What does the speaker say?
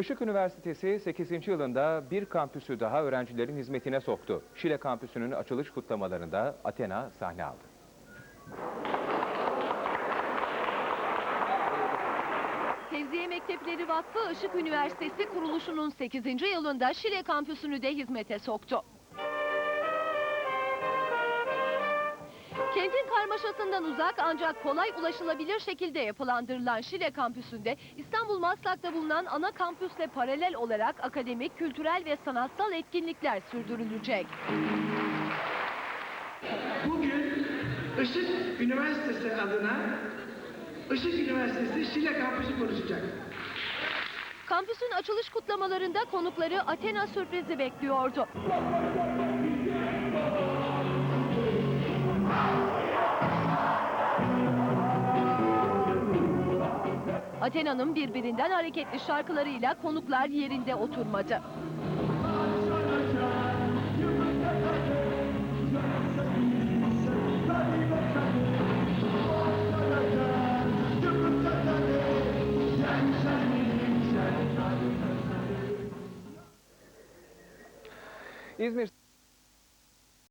Işık Üniversitesi 8. yılında bir kampüsü daha öğrencilerin hizmetine soktu. Şile kampüsünün açılış kutlamalarında Athena sahne aldı. Tevziye Mektepleri Vakfı Işık Üniversitesi kuruluşunun 8. yılında Şile kampüsünü de hizmete soktu. Kentin karmaşasından uzak ancak kolay ulaşılabilir şekilde yapılandırılan Şile kampüsünde İstanbul Maslak'ta bulunan ana kampüsle paralel olarak akademik, kültürel ve sanatsal etkinlikler sürdürülecek. Bugün Işık Üniversitesi adına Işık Üniversitesi Şile Kampüsü konuşacak. Kampüsün açılış kutlamalarında konukları Athena sürprizi bekliyordu. Athena'nın birbirinden hareketli şarkılarıyla konuklar yerinde oturmadı. İzmir